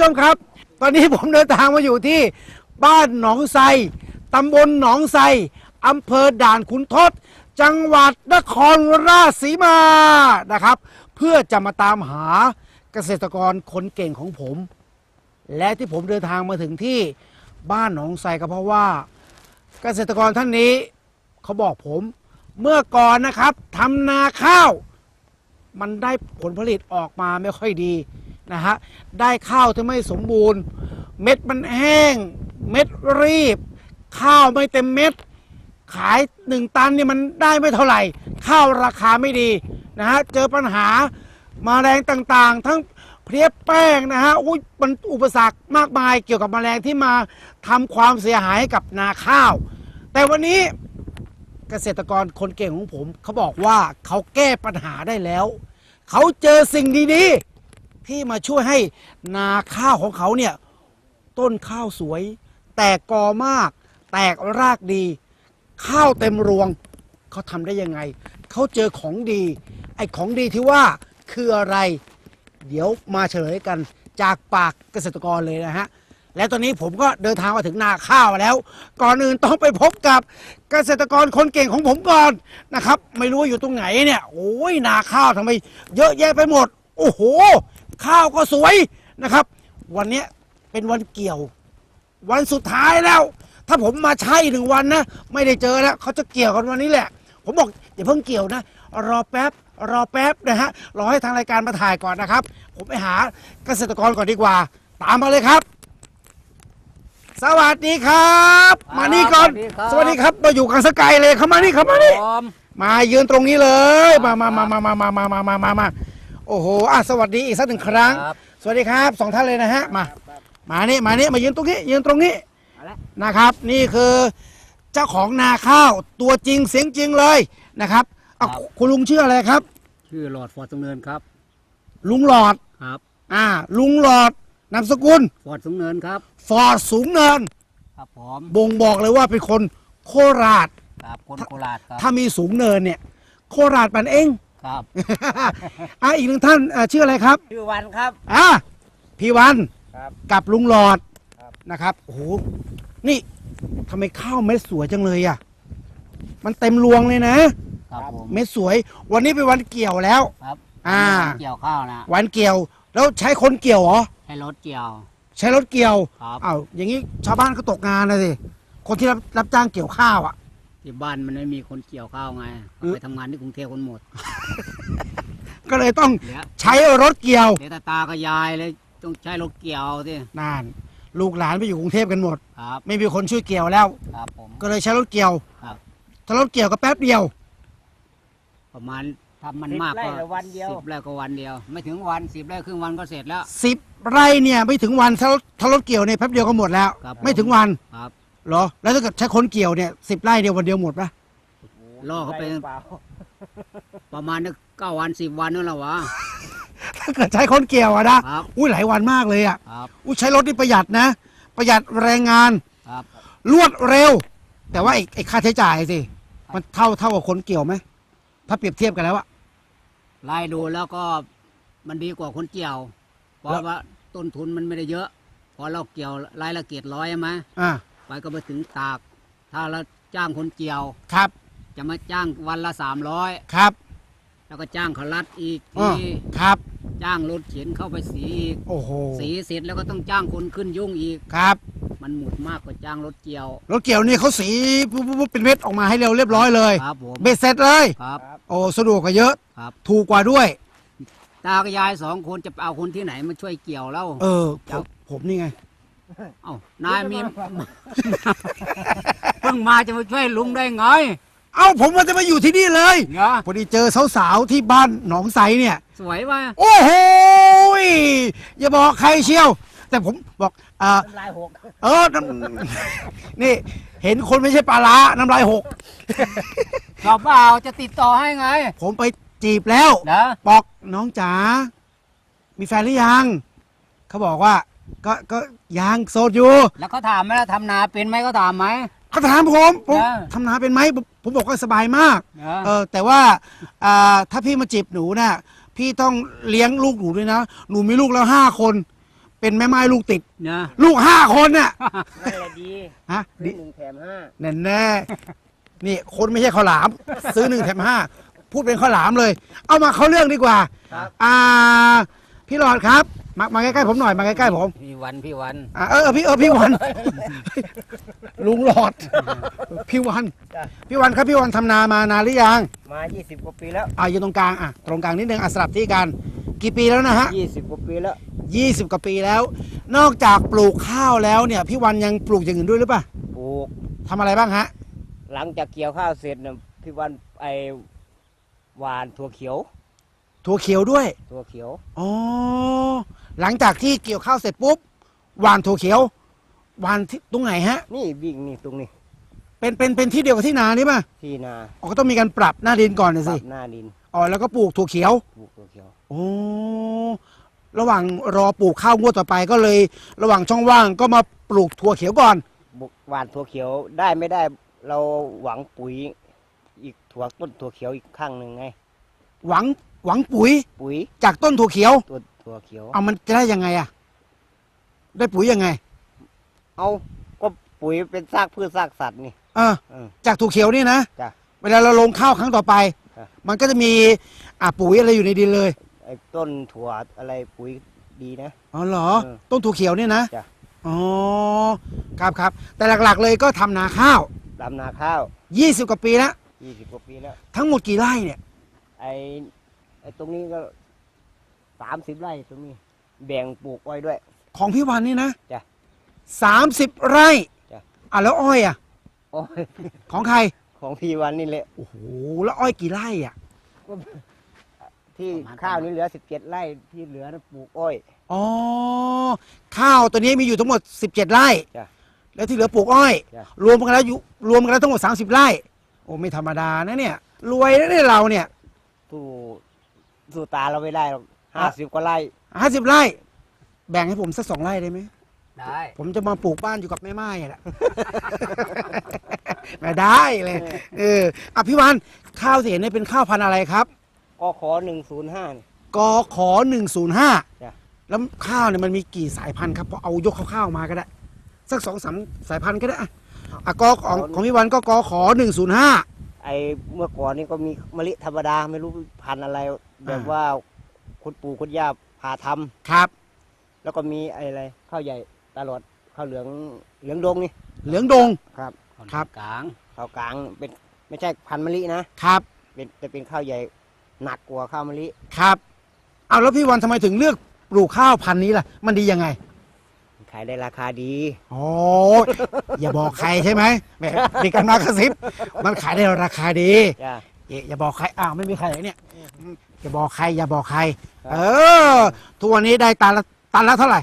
ชมครับ ตอนนี้ผมเดินทางมาอยู่ที่บ้านหนองไทรตำบลหนองไทรอำเภอด่านขุนทด จังหวัดนครราชสีมานะครับ เพื่อจะมาตามหาเกษตรกรคนเก่งของผม และที่ผมเดินทางมาถึงที่บ้านหนองไทรก็เพราะว่า เกษตรกรท่านนี้เขาบอกผมเมื่อก่อนนะครับทำนาข้าว มันได้ผลผลิตออกมาไม่ค่อยดี นะฮะได้ข้าวที่ไม่สมบูรณ์ เม็ดมันแห้ง เม็ดรีบ ข้าวไม่เต็มเม็ด ขายหนึ่งตันนี่มันได้ไม่เท่าไหร่ ข้าวราคาไม่ดีนะฮะเจอปัญหามาแมลงต่างๆ ทั้งเพลียแป้งนะฮะอุ้ยมันอุปสรรคมากมายเกี่ยวกับแมลงที่มาทำความเสียหายให้กับนาข้าว แต่วันนี้เกษตรกรคนเก่งของผมเขาบอกว่าเขาแก้ปัญหาได้แล้ว เขาเจอสิ่งดีๆ ที่มาช่วยให้นาข้าวของเขาเนี่ยต้นข้าวสวย แตกกอมาก แตกรากดี ข้าวเต็มรวง เขาทำได้ยังไง เขาเจอของดี ไอ้ของดีที่ว่าคืออะไร เดี๋ยวมาเฉลยกันจากปากเกษตรกรเลยนะฮะ และตอนนี้ผมก็เดินทางมาถึงนาข้าวแล้ว ก่อนอื่นต้องไปพบกับเกษตรกรคนเก่งของผมก่อนนะครับ ไม่รู้ว่าอยู่ตรงไหนเนี่ย โอ้ยนาข้าวทำไมเยอะแยะไปหมด โอ้โห ข้าวก็สวยนะครับ วันเนี้ยเป็นวันเกี่ยว วันสุดท้ายแล้ว ถ้าผมมาใช่หนึ่งวันนะ ไม่ได้เจอแล้วเขาจะเกี่ยวกันวันนี้แหละ ผมบอกอย่าเพิ่งเกี่ยวนะ รอแป๊บรอแป๊บนะฮะรอให้ทางรายการมาถ่ายก่อนนะครับ ผมไปหาเกษตรกรก่อนดีกว่า ตามมาเลยครับ สวัสดีครับ มานี่ก่อนสวัสดีครับมาอยู่กันสกายเลยเข้ามานี่เข้ามานี่ผมมายืนตรงนี้เลย มามามามามามามามามามามา โอ้โหอะสวัสดีอีกสักหนึ่งครั้ง ครับ สวัสดีครับสองท่านเลยนะฮะ มา มานี่มานี่มายืนตรงนี้ ยืนตรงนี้เอาละนะครับ นี่คือเจ้าของนาข้าวตัวจริงเสียงจริงเลยนะครับอะคุณลุงชื่ออะไรครับ ชื่อหลอดฟอร์ดสงเนินครับ ลุงหลอด ครับ อ่า ลุงหลอดนามสกุล ฟอร์ดสงเนินครับ ฟอร์ดสูงเนิน ครับผมบ่งบอกเลยว่าเป็นคนโคราช ครับคนโคราชครับ ถ้ามีสูงเนินเนี่ย โคราชมันเอง ครับ อะอีกหนึ่งท่านอะชื่ออะไรครับ ชื่อวันครับ อะพี่วันครับกับลุงหลอดครับ นะครับโอ้โหนี่ทำไมข้าวเม็ดสวยจังเลยอะ มันเต็มรวงเลยนะ ครับผม เม็ดสวย วันนี้เป็นวันเกี่ยวแล้ว ครับอ่า เกี่ยวข้าวนะวันเกี่ยว แล้วใช้คนเกี่ยวเหรอ ให้รถเกี่ยว ใช้รถเกี่ยวครับ อ้าวอย่างนี้ชาวบ้านก็ตกงานนะสิ คนที่รับรับจ้างเกี่ยวข้าวอะ ที่บ้านมันไม่มีคนเกี่ยวข้าวไงอืมไปทำงานที่กรุงเทพคนหมดก็เลยต้องเหลือใช้รถเกี่ยวเหลือแต่ตากับยายเลยต้องใช้รถเกี่ยวสินาน ลูกหลานไปอยู่กรุงเทพกันหมด ครับ ไม่มีคนช่วยเกี่ยวแล้ว ครับผม ก็เลยใช้รถเกี่ยวครับ ถ้ารถเกี่ยวก็แป๊บเดียว ประมาณทำมันสิบมากไร่ก็ละวันเดียว สิบไร่ก็วันเดียว ไม่ถึงวันสิบไร่ครึ่งวันก็เสร็จแล้ว สิบไร่เนี่ยไม่ถึงวันถ้ารถถ้ารถเกี่ยวเนี่ยแป๊บเดียวก็หมดแล้ว ครับผมไม่ถึงวัน ครับ เหรอ แล้วถ้าเกิดใช้คนเกี่ยวเนี่ยสิบไร่เดียววันเดียวหมดปะ ล่อเขาไปด้หรือเปล่าประมาณนึกเก้าวันสิบวันนั่นแหละวะ ถ้าเกิดใช้คนเกี่ยวอะนะครับ อุ้ยหลายวันมากเลยอะครับ อุ้ยใช้รถนี่ประหยัดนะ ประหยัดแรงงาน ครับ รวดเร็ว แต่ว่าไอ้ไอ้ค่าใช้จ่ายสิ มันเท่าเท่ากับคนเกี่ยวไหม ถ้าเปรียบเทียบกันแล้วอะ ไล่ดูแล้วก็มันดีกว่าคนเกี่ยว เพแล้ว ราะว่าต้นทุนมันไม่ได้เยอะ พอเราเกี่ยวรายละเกียดร้อยใช่ไหมอ่า ไปก็ไปถึงตาก ถ้าเราจ้างคนเกี่ยว ครับ จะมาจ้างวันละสามร้อยครับ แล้วก็จ้างเขารัดอีกอ่าทีครับ จ้างรถเข็นเข้าไปสีอีกโอ้โหสีเสร็จแล้วก็ต้องจ้างคนขึ้นยุ่งอีกครับ มันหมุดมากกว่าจ้างรถเกี่ยว รถเกี่ยวนี่เขาสีปุ๊บปุ๊บปุ๊บเป็นเม็ดออกมาให้เร็วเรียบร้อยเลยครับผมเบ็ดเสร็จเลยครับ โอ้สะดวกกว่าเยอะ ครับ ถูกกว่าด้วย ตากับยายสองคนจะไปเอาคนที่ไหนมาช่วยเกี่ยวแล้วเออผครัมบผมนี่ไง เอ้านายมีเพิ่งมาจะมาช่วยลุงได้ไงเอ้าผมว่าจะมาอยู่ที่นี่เลยเนาะพอดีเจอสาวๆที่บ้านหนองไทรเนี่ย สวยว่ะโอ้โหยอย่าบอกใครเชียว แต่ผมบอกอ่าน้ำลายหกเออน้ำนี่ เห็นคนไม่ใช่ปลาร้าน้ำลายหกชอบเปล่าจะติดต่อให้ไง ผมไปจีบแล้วนะบอกน้องจ๋ามีแฟนหรือยัง เขาบอกว่า ก็ก็ยังโสดอยู่แล้วเขาถามไหมล่ะทำนาเป็นไหมเขาถามไหม เขาถามผมผมเออ ทำนาเป็นไหมผมผมบอกว่าสบายมากเนาะเออแต่ว่าอ่าถ้าพี่มาจีบหนูน่ะพี่ต้องเลี้ยงลูกหนูด้วยนะ หนูมีลูกแล้วห้าคน เป็นแม่ไม้ลูกติด นะ ลูกห้าคนน่ะนั่นแหละดีฮะซื้ดิอหนึ่งแถมห้าแน่แน่ๆนี่คนไม่ใช่ข้าวหลาม ซื้อหนึ่งแถมห้าพูดเป็นข้าวหลามเลย เอามาเข้าเรื่องดีกว่าครับอ่า พี่หลอดครับ มามาใกล้ๆผมหน่อยมาใกล้ๆผมพี่วันพี่วันอ่าเออเออพี่เออพี่วัน ลุงหลอด พี่วัน จ้ะ พี่วันครับพี่วันทำนามานานหรือยังมา 20 กว่าปีแล้ว อ่าอยู่ตรงกลางอะตรงกลางนิดนึงอะสลับที่กัน กี่ปีแล้วนะฮะ20 กว่าปีแล้วยี่สิบกว่าปีแล้ว นอกจากปลูกข้าวแล้วเนี่ย พี่วันยังปลูกอย่างอื่นด้วยหรือเปล่าปลูก ทำอะไรบ้างฮะ หลังจากเกี่ยวข้าวเสร็จนะพี่วันไอหวานถั่วเขียวถั่วเขียวด้วยถั่วเขียว อ๋อ หลังจากที่เกี่ยวข้าวเสร็จปุ๊บหวานถั่วเขียวหวานที่ตรงไหนฮะ นี่วิ่งนี่ตรงนี้เป็นเป็นเป็นที่เดียวกับที่นานี่ป่ะที่นาอ๋อก็ต้องมีการปรับหน้าดินก่อนนะปสิรับหน้าดินอ๋อแล้วก็ปลูกถั่วเขียวปลูกถั่วเขียว โอ้ระหว่างรอปลูกข้าวงวดต่อไปก็เลย ระหว่างช่องว่างก็มาปลูกถั่วเขียวก่อน บุกหวานถั่วเขียวได้ไม่ได้เราหวังปุ๋ย อีกถั่วต้นถั่วเขียวอีกข้างหนึ่งไง หวังหวังปุ๋ยปุ๋ยจากต้นถั่วเขียวตัวถั่วเขียว เอามันจะได้ยังไงอะได้ปุ๋ยยังไง เอาก็ปุ๋ยเป็นซากพืชซากสัตว์นี่ เออ เออ จากถั่วเขียวนี่นะ จ้ะ เวลาเราลงข้าวครั้งต่อไป ครับ มันก็จะมีอ่าปุ๋ยอะไรอยู่ในดินเลย ไอ้ต้นถั่วอะไรปุ๋ยดีนะ อ๋อเหรอ เออต้นถั่วเขียวเนี่ยนะ จ้ะ อ๋อ ครับครับ แต่หลักๆเลยก็ทำนาข้าว ดำนาข้าว20 กว่าปีแล้ว20กว่าปีแล้ว ทั้งหมดกี่ไร่เนี่ย ไอ้ไอ้ตรงนี้ก็ 30ไร่ตรงนี้ แบ่งปลูกอ้อยด้วย ของพี่วันนี่นะจ้ะสามสิบไร่จ้ะ อะแล้วอ้อยอะ อ้อยของใคร ของพี่วันนี่แหละโอ้โหแล้วอ้อยกี่ไร่อะที่ข้าวนี่เหลือ17ไร่ที่เหลือนะปลูกอ้อย อ๋อ ข้าวตัวนี้มีอยู่ทั้งหมด 17 ไร่ จ้ะแล้วที่เหลือปลูกอ้อย จ้ะ รวมกันแล้วอยู่รวมกันแล้วทั้งหมด 30 ไร่ โอ้ไม่ธรรมดานะเนี่ย รวยนะเนี่ยเราเนี่ย สู้สู้ตาเราไม่ได้หรอก ห้าสิบกว่าไร่ห้าสิบไร่ แบ่งให้ผมสักสองไร่ได้ไหมได้ ผมจะมาปลูกบ้านอยู่กับแม่ไม้แหละ ไม่ได้เลย เอออะพี่วันข้าวที่เห็นเนี่ยเป็นข้าวพันธุ์อะไรครับก็ขอ105กขอหนึ่งศูนย์ห้าจ้ะแล้วข้าวเนี่ยมันมีกี่สายพันธุ์ครับพอเอายกข้าวๆมาก็ได้ สักสองสามสายพันธุ์ก็ได้อะอะกของของพี่วันก็กขอหนึ่งศูนย์ห้าไอ้เมื่อก่อนนี่ก็มีมะลิธรรมดาไม่รู้พันธุ์อะไรแบบอ่าว่า คุณปู่คุณย่าพาทำครับ แล้วก็มีไอ้อะไรข้าวใหญ่ตลอดข้าวเหลืองเหลืองดงนี่เหลืองดง ครับครับ กลางข้าวกลางเป็นไม่ใช่พันธุ์มะลินะครับเป็นจะเป็นข้าวใหญ่หนักกว่าข้าวมะลิ ครับ เอาแล้วพี่วันทำไมถึงเลือกปลูกข้าวพันธุ์นี้ล่ะ มันดียังไงขายได้ราคาดี โอ้ยอย่าบอกใครใช่ไหมแหมมีการมากระซิบมันขายได้ราคาดี จ้ะเอ๊ะอย่าบอกใครอ้าวไม่มีใครเลยเนี่ย อย่าบอกใคร อย่าบอกใครครับเออทุกวันนี้ได้ตันละตันละเท่าไหร่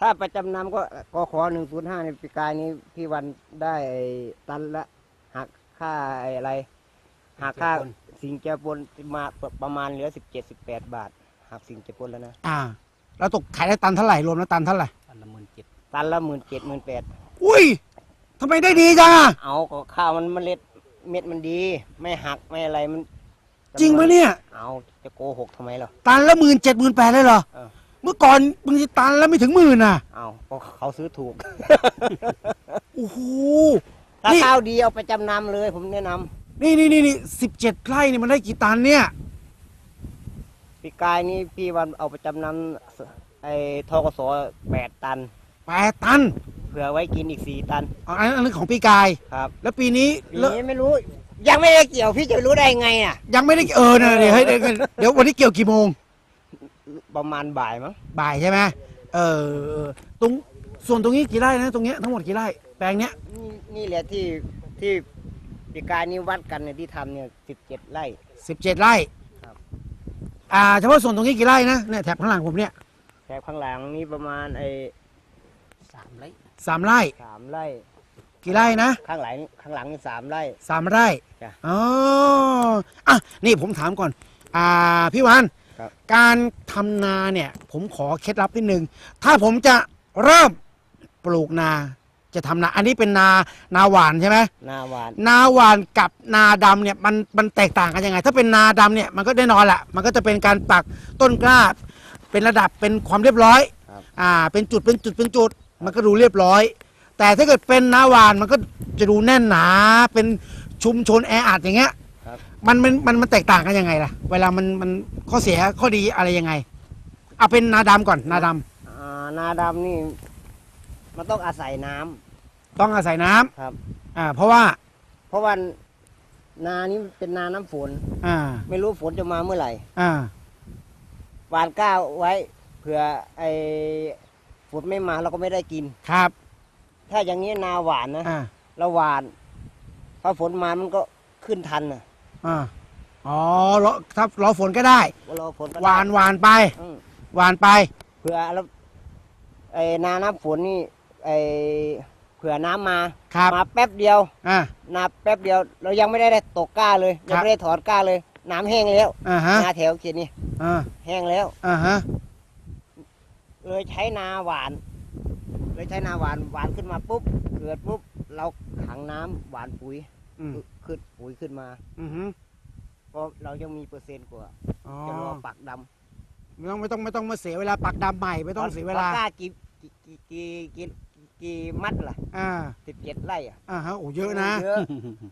ถ้าประจำนำก็ก็ขอหนึ่งศูนย์ห้าในปีกายนี้พี่วันได้ไอ้ตันละหักค่าไอ้อะไรหักค่าสิ่งเจือปนมาประมาณเหลือสิบเจ็ดสิบแปดบาทหักสิ่งเจือปนแล้วนะอ่า แล้วตกขายได้ตันเท่าไหร่รวมแล้วตันเท่าไหร่อันละหมื่นเจ็ดตันละหมื่นเจ็ดหมื่นแปดอุ้ยทำไมได้ดีจังอะเอาก็ข้าวมันเมล็ดเม็ดมันดี ไม่หักไม่อะไรมัน จริงปะเนี่ย เอาจะโกหกทำไมล่ะตันละหมื่นเจ็ดหมื่นแปดเลยเหรอ เออ เมื่อก่อนบางทีตันแล้วไม่ถึงหมื่นอะ เอาก็เขาซื้อถูก โอ้โห ถ้านี่ ข้าวดีเอาไปจำนำเลย ผมแนะนำนี่นี่นี่นี่สิบเจ็ดไร่นี่มันได้กี่ตันเนี่ยปีกายนี้พี่วันเอาไปจำนำไอ้ทกสแปดตัน แปดตันเผื่อไว้กินอีกสี่ตัน อ๋ออันนั้นอันนั้นของปีกาย ครับแล้วปีนี้ปีเลิกนี้ไม่รู้ ยังไม่ได้เกี่ยวพี่จะรู้ได้ไงอะ ยังไม่ได้เออนะเดี๋ยวเฮ้ยเดี๋ยวเดี๋ยววันนี้เกี่ยวกี่โมงประมาณบ่ายมั้งบ่ายใช่ไหมเออตรงส่วนตรงนี้กี่ไร่นะตรงเนี้ยทั้งหมดกี่ไร่แปลงเนี้ยนี่นี่แหละที่ที่ปีกายนี้วัดกันเนี่ยที่ทำเนี่ยสิบเจ็ดไร่ สิบเจ็ดไร่ครับ อ่าเฉพาะส่วนตรงนี้กี่ไร่นะเนี่ยแถบข้างหลังผมเนี่ยแถบข้างหลังนี่ประมาณไอ้สามไร่สามไร่สามไร่ กี่ไร่นะข้างหลังข้างหลังนี่สามไร่ สามไร่จ้ะอ๋ออะนี่ผมถามก่อน อ่าพี่วานครับ การทำนาเนี่ย ผมขอเคล็ดลับนิดนึง ถ้าผมจะเริ่มปลูกนา จะทำนา อันนี้เป็นนานาหวานใช่ไหม หนาหวาน นาหวานกับนาดำเนี่ยมันมันแตกต่างกันยังไง ถ้าเป็นนาดำเนี่ยมันก็แน่นอนแหละมันก็จะเป็นการปักต้นกล้า เป็นระดับเป็นความเรียบร้อยครับ อ่าเป็นจุดเป็นจุดเป็นจุด มันก็ดูเรียบร้อย แต่ถ้าเกิดเป็นนาหวานมันก็จะดูแน่นหนา เป็นชุมชนแออัดอย่างเงี้ยครับมันมันมันมันแตกต่างกันยังไงล่ะ เวลามันมันข้อเสียข้อดีอะไรยังไงเอาเป็นนาดำก่อนนาดำอ่านาดำนี่ มันต้องอาศัยน้ำ ต้องอาศัยน้ำครับ อ่าเพราะว่าเพราะว่านานี้เป็นนาน้ำฝน อ่าไม่รู้ฝนจะมาเมื่อไหร่อ่าหวานก้าวไว้ เผื่อไอ้ฝนไม่มาเราก็ไม่ได้กิน ครับ ถ้าอย่างนี้นาหวานนะอ่าเราหวานพอฝนมามันก็ขึ้นทันนะอ่าอ๋อรอถ้ารอฝนก็ได้ เราฝนก็ได้หวานหวานไป อืมหวานไป เผื่อเราไอ้นาน้ำฝนนี่ไอ้เผื่อน้ำมาครับ มาแป๊บเดียว อ่า นาแป๊บเดียว เรายังไม่ได้ตกกล้าเลยครับยังไม่ได้ถอนกล้าเลย น้ำแห้งแล้วอ่าฮะ นาแถวเขียนนี่อ่า แห้งแล้ว อ่าฮะ เลยใช้นาหวาน เลยใช้นาหวานหวานขึ้นมาปุ๊บ เกิดปุ๊บเราขังน้ำหวานปุ๋ยอืมขึ้นปุ๋ยขึ้นมา อือฮึเพราะเรายังมีเปอร์เซ็นต์กว่าอ๋อจะรอปักดำไม่ต้องไม่ต้องไม่ต้องมาเสียเวลาปักดำใหม่ไม่ต้องเสียเวลาปกกล้ากี่กี่กี่กี่กี่กี่มัดล่ะอ่า สิบเจ็ดไร่อะอ่าฮะโอ้เยอะนะ เยอะ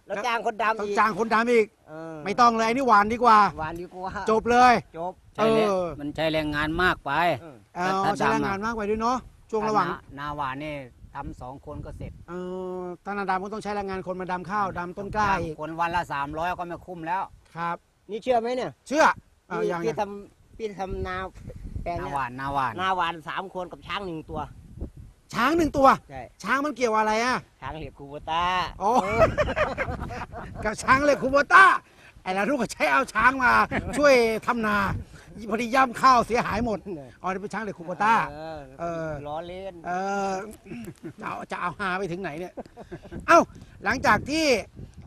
แล้วจ้างคนดำต้องอีกจ้างคนดำอีกเออไม่ต้องเลยไอ้นี่หวานดีกว่า หวานดีกว่าจบเลย จบ ใช้แรงเออ มันใช้แรงงานมากไป เออ เอาถ้าใช้แรงดำอะงานมากไปด้วยเนาะ ช่วงระหว่าง นานาหวานนี่ทำสองคนก็เสร็จเออตานาดำก็ต้องใช้แรงงานคนมาดำข้าวดำต้นกล้าอีกคนวันละสามร้อยก็ไม่คุ้มแล้ว ครับ นี่เชื่อไหมเนี่ย เชื่อเอาพี่อย่างพี่เงี้ยทำพี่ทำนาแปลงนาเนี่หวายนนาหวานนาหวานสามคนกับช้างหนึ่งตัว ช้างหนึ่งตัว ใช่ ช้างมันเกี่ยวอะไรอะ ช้างเหลียบคูโบต้าอ๋อกับช้างเลยคูโบต้าไอ้เราทุกคนใช้เอาช้างมาช่วยทำนา พอดีย่ำข้าวเสียหายหมดอ๋อนี่เป็นช้างเลยคูโบต้าเออเออ ล้อเล่นเออจะเอาจะเอาหาไปถึงไหนเนี่ย เอ้า หลังจากที่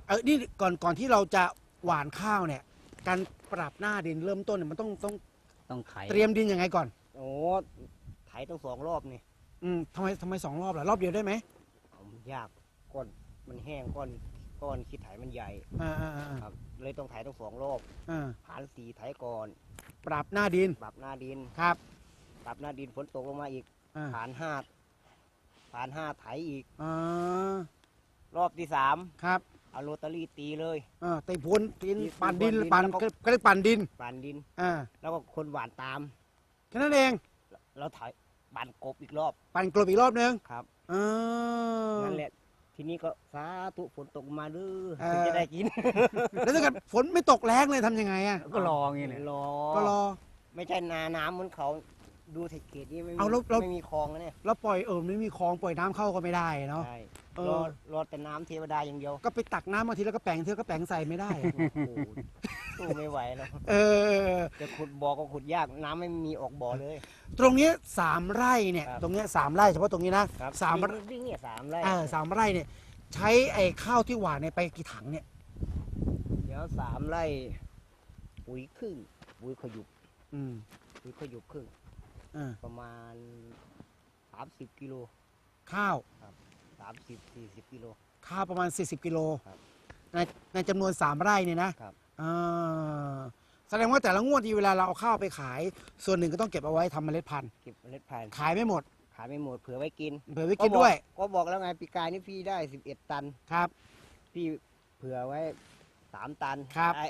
เออนี่ก่อนก่อนที่เราจะหว่านข้าวเนี่ย การปรับหน้าดินเริ่มต้นเนี่ยมันต้องต้องต้องไถเตรียมดินยังไงก่อน โอ้ไถต้องสองรอบนี่อืมทำไมทำไมสองรอบล่ะรอบเดียวได้ไหมเอามันยากก้อนมันแห้งก้อน ก้อนขี้ไถมันใหญ่อ่าอ่าอ่าครับเลยต้องไถต้องสองรอบอ่าผ่านสีไถก่อนปรับหน้าดินปรับหน้าดินครับปรับหน้าดินฝนตกลงมาอีกอ่าผ่านห้าผ่านห้าไถอีก อ่ารอบที่สามครับเอาโรตารี่ตีเลยอ่าตีพุนดินตีปั่นดินดินปั่นแล้วก็ ก็ก็เรียกปั่นดินปั่นดิน อ่าแล้วก็คนหวานตาม แค่นั้นเองเราไถปั่นกบอีกรอบปั่นกลบอีกรอบนึงครับอ่านั่นแหละ ทีนี้ก็สาธุฝนตกมาเด้อเออ ถึงจะได้กิน แล้วถ้าเกิดฝนไม่ตกแรงเลยทำยังไงอะก็รออย่างนี้แหละรอก็รอ ไม่ใช่นาน้ำเหมือนเขา ดูเขตนี้ไม่มีเอาแล้วแล้ว ไม่มีคลองนะเนี่ยแล้วปล่อยเออไม่มีคลองปล่อยน้ำเข้าก็ไม่ได้เนาะ ใช่เออรอรอแต่น้ำเทวดาอย่างเดียวก็ไปตักน้ำมาทีแล้วก็แปลงเธอก็แปลงใส่ไม่ได้อะโอ้โหสู้ไม่ไหวแล้วเออ จะขุดบ่อก็ขุดยากน้ำไม่มีออกบ่อเลย ตรงเนี้ยสามไร่เนี่ย ครับ ตรงเนี้ยสามไร่เฉพาะตรงนี้นะครับสามวิ่งวิ่งเนี่ยสามไร่เออสามไร่เนี่ยใช้ไอ้ข้าวที่หวานเนี่ยไปกี่ถังเนี่ย เดี๋ยวสามไร่ปุ๋ยครึ่งปุ๋ยขยุกอืม ปุ๋ยขยุกครึ่ง อ่า ประมาณสามสิบกิโลข้าวสามสิบสี่สิบกิโล ข้าวประมาณ 40 กิโลครับในในจำนวน 3 ไร่เนี่ยนะครับ อ่าแสดงว่าแต่ละงวดที่เวลาเราเอาข้าวไปขาย ส่วนหนึ่งก็ต้องเก็บเอาไว้ทำเมล็ดพันธุ์เก็บเมล็ดพันธุ์ขายไม่หมด ขายไม่หมดเผื่อไว้กินเผื่อไว้กินด้วยก็บอกก็บอกแล้วไงปีกายนี่พี่ได้สิบเอ็ดตัน ครับ พี่เผื่อไว้สามตันครับ ไอ้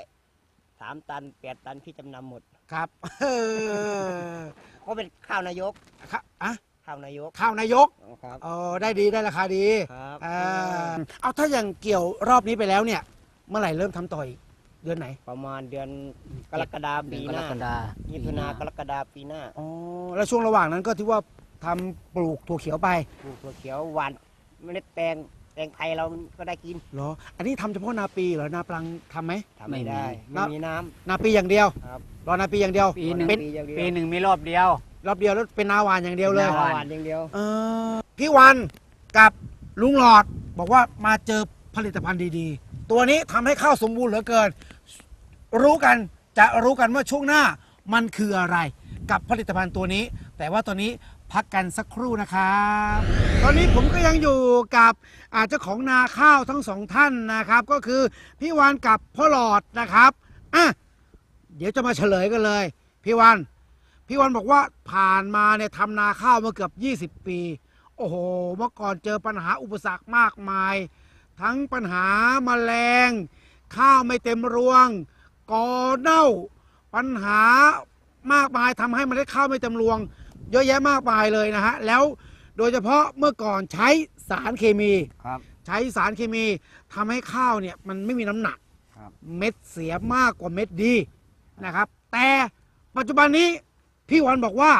สามตันแปดตันพี่จำนำหมด ครับเออก็เป็นข้าวนายกครับอะข้าวนายกข้าวนายกครับเออได้ดีได้ราคาดีครับอ่าเอาถ้าอย่างเกี่ยวรอบนี้ไปแล้วเนี่ย เมื่อไหร่เริ่มทำต่ออีกเดือนไหน ประมาณเดือนกรกฎาเดืปีอนกหรน้ากฎามิถุนากรกฎาปีหน้าอ๋อแล้วช่วงระหว่างนั้นก็ที่ว่าทำปลูกถั่วเขียวไปปลูกถั่วเขียวหวานเมล็ดแตง แตงไทยเราก็ได้กินเหรอ อันนี้ทำเฉพาะนาปีเหรอนาปลังทำไหม ทำไม่ได้ไม่ไม่มีมีน้ำนาปีอย่างเดียวครับ รอนาปีอย่างเดียวปีหนึ่ง เป็นปีอย่างเดียวปีหนึ่งมีรอบเดียว รอบเดียวแล้วเป็นนาหวานอย่างเดียวเลยนาหวานอย่างเดียว เออพี่วันกับลุงหลอดบอกว่ามาเจอผลิตภัณฑ์ดีๆ ตัวนี้ทำให้ข้าวสมบูรณ์เหลือเกิน รู้กันจะรู้กันว่าช่วงหน้ามันคืออะไรกับผลิตภัณฑ์ตัวนี้ แต่ว่าตอนนี้ พักกันสักครู่นะครับ ตอนนี้ผมก็ยังอยู่กับอาเจ้าของนาข้าวทั้งสองท่านนะครับ ก็คือพี่วานกับพ่อหลอดนะครับอะเดี๋ยวจะมาเฉลยกันเลย พี่วานพี่วันบอกว่าผ่านมาเนี่ยทำนาข้าวมาเกือบ 20 ปี โอ้โห เมื่อก่อนเจอปัญหาอุปสรรคมากมาย ทั้งปัญหามาแมลง ข้าวไม่เต็มรวงกอเน่า ปัญหามากมายทำให้เมันได้ข้าวไม่เต็มรวง เยอะแยะมากมายเลยนะฮะ แล้วโดยเฉพาะเมื่อก่อนใช้สารเคมี ครับ ใช้สารเคมีทำให้ข้าวเนี่ยมันไม่มีน้ำหนัก ครับ เม็ดเสียมากกว่าเม็ดดีนะครับ แต่ปัจจุบันนี้พี่วันบอกว่า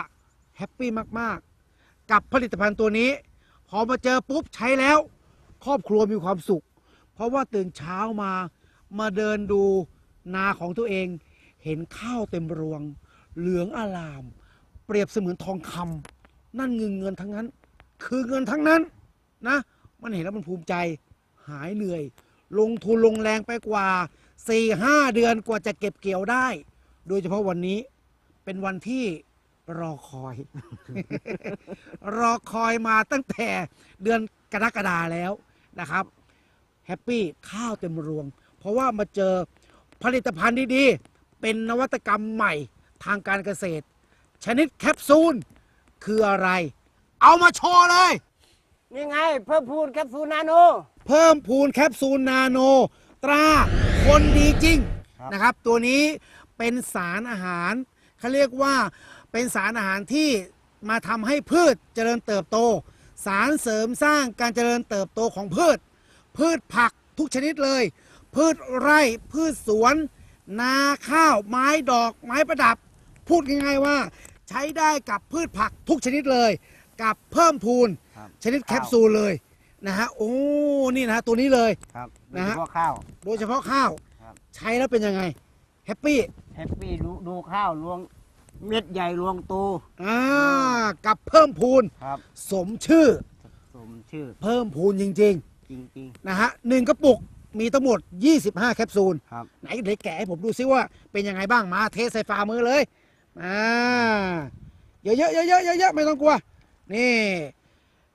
แฮปปี้มาก ๆ กับผลิตภัณฑ์ตัวนี้ พอมาเจอปุ๊บใช้แล้ว ครอบครัวมีความสุข เพราะว่าตื่นเช้ามามาเดินดูนาของตัวเอง เห็นข้าวเต็มรวง เหลืองอลาม เปรียบเสมือนทองคำนั่นเงินเงินทั้งนั้น คือเงินทั้งนั้นนะ มันเห็นแล้วมันภูมิใจหายเหนื่อย ลงทุนลงแรงไปกว่า4ี่ห้าเดือนกว่าจะเก็บเกี่ยวได้ โดยเฉพาะวันนี้เป็นวันที่รอคอย รอคอยมาตั้งแต่เดือนกรกฎาแล้วนะครับแฮปปี้ข้าวเต็มรวง เพราะว่ามาเจอผลิตภัณฑ์ดีๆ เป็นนวัตกรรมใหม่ทางการเกษตร ชนิดแคปซูล คืออะไร เอามาโชว์เลย นี่ไง เพิ่มพูนแคปซูลนาโน เพิ่มพูนแคปซูลนาโน ตราคนดีจริงครับนะครับ ตัวนี้เป็นสารอาหารเขาเรียกว่าเป็นสารอาหารที่มาทำให้พืชเจริญเติบโต สารเสริมสร้างการเจริญเติบโตของพืช พืชผักทุกชนิดเลย พืชไร่พืชสวน นาข้าวไม้ดอกไม้ประดับ พูดง่ายๆว่า ใช้ได้กับพืชผักทุกชนิดเลย กับเพิ่มพูน ครับชนิดแคปซูลเลยนะฮะโอ้นี่นะฮะตัวนี้เลย ครับโดนะยฮะเฉพาะข้าว โดยเฉพาะข้าว ครับ ใช้แล้วเป็นยังไงแฮปปี้แฮปปี้ดูดูข้าวรวงเม็ดใหญ่รวงโตอ่ากับเพิ่มพูน ครับสมชื่อสมชื่อเพิ่มพูนจริงจริงๆนะฮะหนึ่งกระปุกมีทั้งหมด 25 แคปซูล ๆ ครับ ไหนเดี๋ยวแกะให้ผมดูซิว่าเป็นยังไงบ้างมาเทใส่ฝ่ามือเลย อ่าเยอะๆเยอะๆเยอะๆไม่ต้องกลัว นี่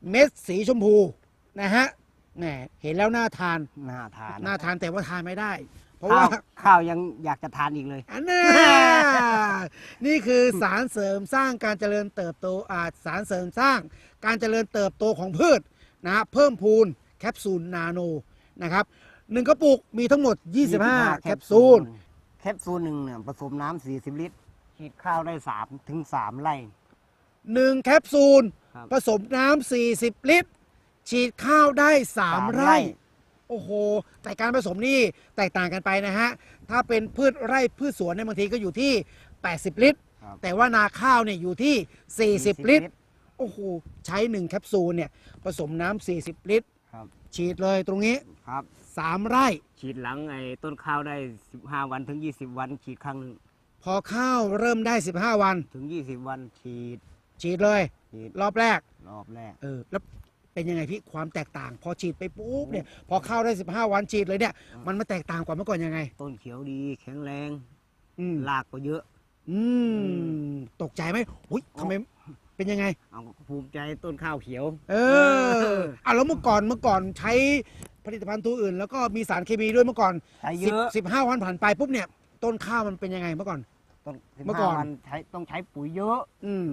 เม็ดสีชมพูนะฮะแหมเห็นแล้วน่าทาน น่าทานน่าทานแต่ว่าทานไม่ได้ เพราะข้าว่าวข้าวยังอยากจะทานอีกเลยอันน่านี่คือสารเสริมสร้างการเจริญเติบโตอาสารเสริมสร้าง การเจริญเติบโตของพืชนะฮะเพิ่มพูนแคปซูลนาโนนะครับหนึ่งกระปุกมีทั้งหมด 25 แคปซูล แคปซูลหนึ่งเนี่ยผสมน้ำ40 ลิตร ฉีดข้าวได้3ถึง3ไร่ หนึ่งแคปซูล ครับ ผสมน้ำ40 ลิตร ฉีดข้าวได้ 3 ไร่ โอ้โห แต่การผสมนี่แตกต่างกันไปนะฮะ ถ้าเป็นพืชไร่พืชสวนเนี่ยบางทีก็อยู่ที่ 80 ลิตร ครับแต่ว่านาข้าวเนี่ยอยู่ที่ 40 ลิตร โอ้โห ใช้หนึ่งแคปซูลเนี่ยผสมน้ำ40 ลิตร ครับฉีดเลยตรงนี้ ครับ 3 ไร่ ฉีดหลังไอ้ต้นข้าวได้ 15 วันถึง 20 วันฉีดครั้งหนึ่ง พอข้าวเริ่มได้ 15 วัน ถึง 20 วันฉีดฉีดเลย ฉีดรอบแรก รอบแรก เออแล้วเป็นยังไงพี่ความแตกต่าง พอฉีดไปปุ๊บเนี่ย พอข้าวได้ 15 วันฉีดเลยเนี่ย มันมาแตกต่างกว่าเมื่อก่อนยังไง ต้นเขียวดีแข็งแรงอืมรากก็เยอะ อืมตกใจไหมอุ้ยทำไมเป็นยังไง เอาภูมิใจต้นข้าวเขียว เอออะแล้วเมื่อก่อนเมื่อก่อนใช้ผลิตภัณฑ์ตัวอื่น แล้วก็มีสารเคมีด้วยเมื่อก่อนใช้เยสิบอะสิบห้าวันผ่านไปปุ๊บเนี่ย ต้นข้าวมันเป็นยังไงเมื่อก่อน ต้นเมื่อก่อน15วันใช้ต้องใช้ปุ๋ยเยอะ อืม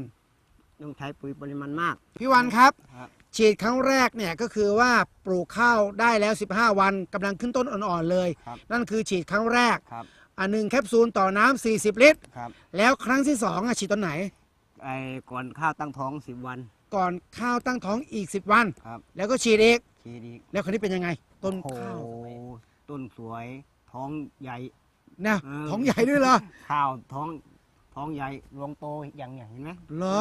ต้องใช้ปุ๋ยปริมาณมาก พี่วันครับ ครับ ฉีดครั้งแรกเนี่ยก็คือว่าปลูกข้าวได้แล้ว 15 วันกำลังขึ้นต้นอ่อนๆเลย ครับ นั่นคือฉีดครั้งแรกครับอันหนึ่งแคปซูลต่อน้ำ40 ลิตร ครับแล้วครั้งที่สองอะฉีดตอนไหน ไอ้ก่อนข้าวตั้งท้อง10วันก่อนข้าวตั้งท้องอีก 10 วัน ครับแล้วก็ฉีดอีก ฉีดอีกแล้วคราวนี้เป็นยังไง ต้นโอ้โหข้าวต้นสวยท้องใหญ่ นะเออ ท้องใหญ่ด้วยเหรอ ข้าวท้องท้องใหญ่รวงโตอย่างเนี้ยเห็นไหมเหรอ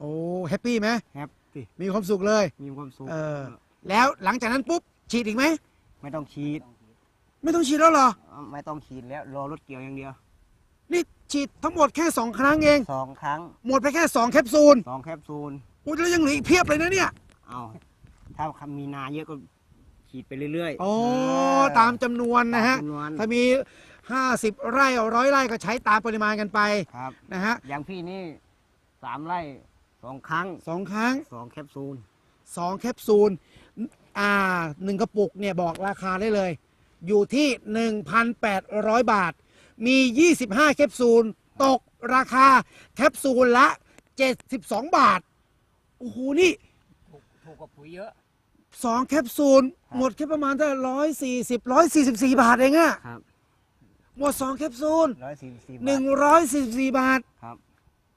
โอ้แฮปปี้ไหมแฮปปี้มีความสุขเลย มีความสุขเออ แล้วหลังจากนั้นปุ๊บฉีดอีกไหม ไม่ต้องฉีดไม่ต้องฉีดแล้วเหรอ ไม่ต้องฉีดแล้วรอรถเกี่ยวอย่างเดียวนี่ฉีดทั้งหมดแค่สองครั้งเอง สองครั้งหมดไปแค่สองแคปซูลสองแคปซูลอุ้ยแล้วยังเหลืออีกเพียบเลยนะเนี่ย เอาถ้ามีนาเยอะก็ฉีดไปเรื่อยๆโอ้ เออตามจำนวนนะฮะตามจำนวนถ้ามี 50 ไร่ร้อยไร่ก็ใช้ตามปริมาณกันไปครับ นะฮะอย่างพี่นี่สามไร่สองครั้งสองครั้งสองแคปซูลสองแคปซูลอ่าหนึ่งกระปุกเนี่ยบอกราคาได้เลย อยู่ที่ 1,800 บาท มี 25 แคปซูล ตกราคาแคปซูลละ 72 บาท โอ้โห นี่ถูกถูกกว่าปุ๋ยเยอะ2แคปซูล หมดแค่ประมาณเท่าร้อยสี่สิบร้อยสี่สิบสี่บาทเองอะครับ หมด2แคปซูลร้อยสี่สิบหนึ่งร้อยสี่สิบสี่บาทครับ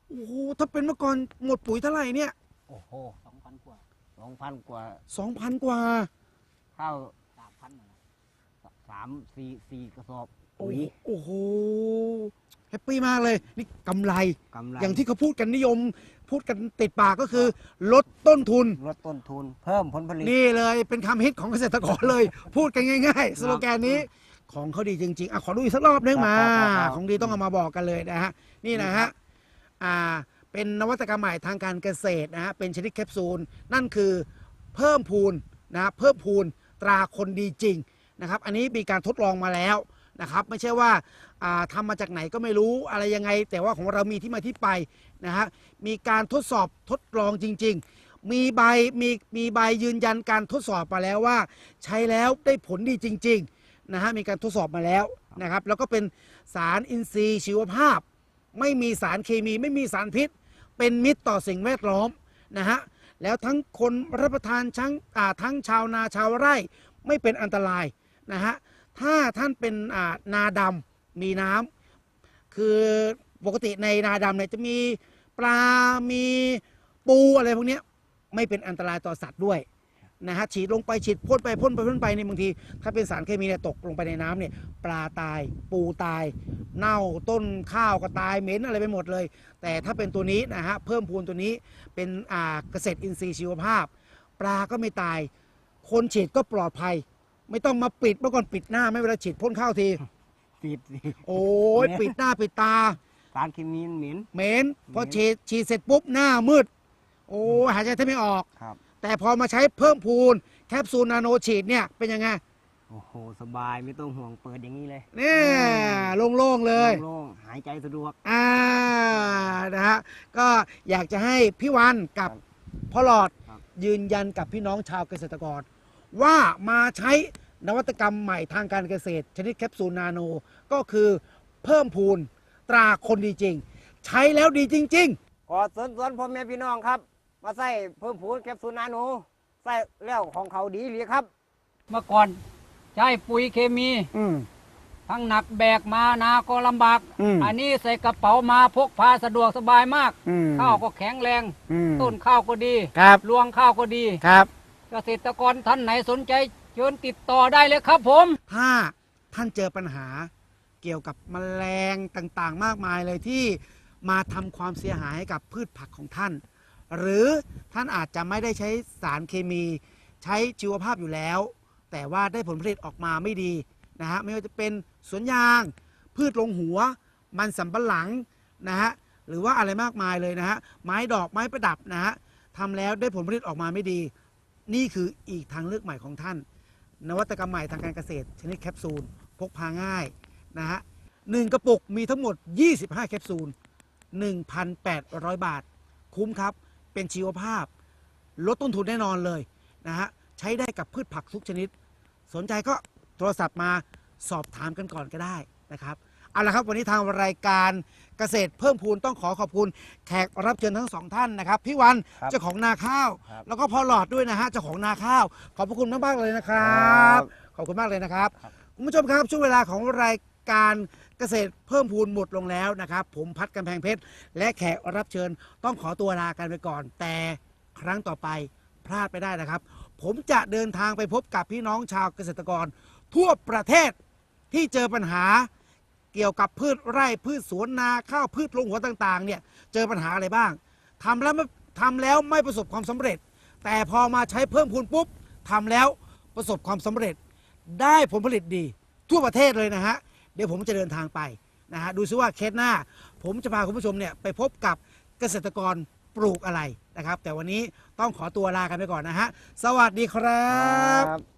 โอ้โหถ้าเป็นเมื่อก่อนหมดปุ๋ยเท่าไหร่เนี่ยโอ้โหสองพันกว่าสองพันกว่า2,000กว่าข้าวสามพันนะสามสี่สี่กระสอบโอ้ปุ๋ยโหโอ้โหแฮปปี้มากเลย นี่กำไรกำไร อย่างที่เขาพูดกันนิยม พูดกันติดปากก็คือ ลดต้นทุน ลดต้นทุน เพิ่มผลผลิต นี่เลยเป็นคำฮิตของเกษตรกรเลย พูดกันง่าย ๆ สโลแกนนี้ ของเขาดีจริง ๆอะขอดูอีกสักรอบนึงมาครับครับครับของดีต้องเอามาบอกกันเลยนะฮะนี่นะฮะอ่าเป็นนวัตกรรมใหม่ทางการเกษตรนะฮะเป็นชนิดแคปซูล นั่นคือเพิ่มพูนนะฮะเพิ่มพูนตราคนดีจริงนะครับ อันนี้มีการทดลองมาแล้วนะครับ ไม่ใช่ว่าอ่าทำมาจากไหนก็ไม่รู้อะไรยังไง แต่ว่าของเรามีที่มาที่ไปนะฮะมีการทดสอบทดลองจริง ๆ มีใบมีมีใบยืนยันการทดสอบมาแล้วว่า ใช้แล้วได้ผลดีจริง ๆ นะฮะมีการทดสอบมาแล้วนะครับ แล้วก็เป็นสารอินทรีย์ชีวภาพ ไม่มีสารเคมีไม่มีสารพิษ เป็นมิตรต่อสิ่งแวดล้อมนะฮะแล้วทั้งคนรับประทานทั้งอ่าทั้งชาวนาชาวไร่ไม่เป็นอันตรายนะฮะถ้าท่านเป็นอ่านาดำมีน้ำคือปกติในนาดำเนี่ยจะมีปลา มีปูอะไรพวกเนี้ยไม่เป็นอันตรายต่อสัตว์ด้วย นะฮะฉีดลงไปฉีดพ่นไปพ่นไปพ่นไปเนี่ยบางที ถ้าเป็นสารเคมีเนี่ยตกลงไปในน้ำเนี่ยปลาตายปูตาย เน่าต้นข้าวก็ตายเหม็นอะไรไปหมดเลย แต่ถ้าเป็นตัวนี้นะฮะเพิ่มพูนตัวนี้เป็นอ่าเกษตรอินทรีย์ชีวภาพ ปลาก็ไม่ตาย คนฉีดก็ปลอดภัย ไม่ต้องมาปิดเมื่อก่อนปิดหน้าไม่เวลาฉีดพ่นข้าวทีปิดสิโอ้ยปิดหน้าปิดตา สารเคมีมันเหม็นเหม็นพอเหม็นฉีดฉีดเสร็จปุ๊บหน้ามืด โอ้ยหายใจแทบไม่ออก ครับ แต่พอมาใช้เพิ่มพูนแคปซูลนาโนฉีดเนี่ยเป็นยังไงโอ้โห สบายไม่ต้องห่วงเปิดอย่างนี้เลยเนี่ยโล่งๆเลยโล่งๆหายใจสะดวกอ่านะฮะก็อยากจะให้พี่วันกับพ่อหลอดครับยืนยันกับพี่น้องชาวเกษตรกร ว่ามาใช้นวัตกรรมใหม่ทางการเกษตร ชนิดแคปซูลนาโน ก็คือเพิ่มพูนตราคนดีจริง ใช้แล้วดีจริงขอสวนสวนพ่อแม่พี่น้องครับ มาใส่เพิ่มผูนแคปซูลนาโนใส่แล้วของเขาดีเลยครับ เมื่อก่อนใช้ปุ๋ยเคมีๆอืม ทั้งหนักแบกมานาก็ลำบากอืมอันนี้ใส่กระเป๋ามาพกพาสะดวกสบายมาก อืมข้าวก็แข็งแรง อืมต้นข้าวก็ดี ครับรวงข้าวก็ดี ครับ เกษตรกรท่านไหนสนใจเชิญติดต่อได้เลยครับผม ถ้าท่านเจอปัญหาเกี่ยวกับแมลงต่างๆ มากมายเลยที่มาทำความเสียหายให้กับพืชผักของท่าน หรือท่านอาจจะไม่ได้ใช้สารเคมี ใช้ชีวภาพอยู่แล้ว แต่ว่าได้ผลผลิตออกมาไม่ดีนะฮะไม่ว่าจะเป็นสวนยาง พืชลงหัว มันสำปะหลังนะฮะหรือว่าอะไรมากมายเลยนะฮะไม้ดอกไม้ประดับนะฮะทำแล้วได้ผลผลิตออกมาไม่ดี นี่คืออีกทางเลือกใหม่ของท่าน นวัตกรรมใหม่ทางการเกษตร ชนิดแคปซูลพกพาง่ายนะฮะหนึ่งกระปุกมีทั้งหมด 25 แคปซูล 1,800 บาท คุ้มครับ เป็นชีวภาพ ลดต้นทุนแน่นอนเลยนะฮะใช้ได้กับพืชผักทุกชนิด สนใจก็โทรศัพท์มาสอบถามกันก่อนก็ได้นะครับเอาละครับวันนี้ทางรายการเกษตรเพิ่มพูนต้องขอขอบคุณแขกรับเชิญทั้งสองท่านนะครับพี่วันครับเจ้าของนาข้าว ครับแล้วก็พ่อหลอดด้วยนะฮะเจ้าของนาข้าว ขอบพระคุณมากๆเลยนะครับขอบคุณมากเลยนะครับ ครับ คุณผู้ชมครับช่วงเวลาของราย การเกษตรเพิ่มพูนหมดลงแล้วนะครับ ผมพัดกำแพงเพชร และแขกรับเชิญต้องขอตัวลากันไปก่อน แต่ครั้งต่อไปพลาดไปได้นะครับ ผมจะเดินทางไปพบกับพี่น้องชาวเกษตรกร ทั่วประเทศที่เจอปัญหาเกี่ยวกับพืชไร่พืชสวนนาข้าวพืชลงหัวต่างๆเนี่ยเจอปัญหาอะไรบ้างทำแล้วไม่ทำแล้วไม่ประสบความสำเร็จ แต่พอมาใช้เพิ่มพูนปุ๊บทำแล้วประสบความสำเร็จ ได้ผลผลิตดีทั่วประเทศเลยนะฮะ เดี๋ยวผมจะเดินทางไปนะฮะดูซิว่าเคสหน้า ผมจะพาคุณผู้ชมเนี่ยไปพบกับเกษตรกรปลูกอะไรนะครับ แต่วันนี้ต้องขอตัวลากันไปก่อนนะฮะ สวัสดีครับครับ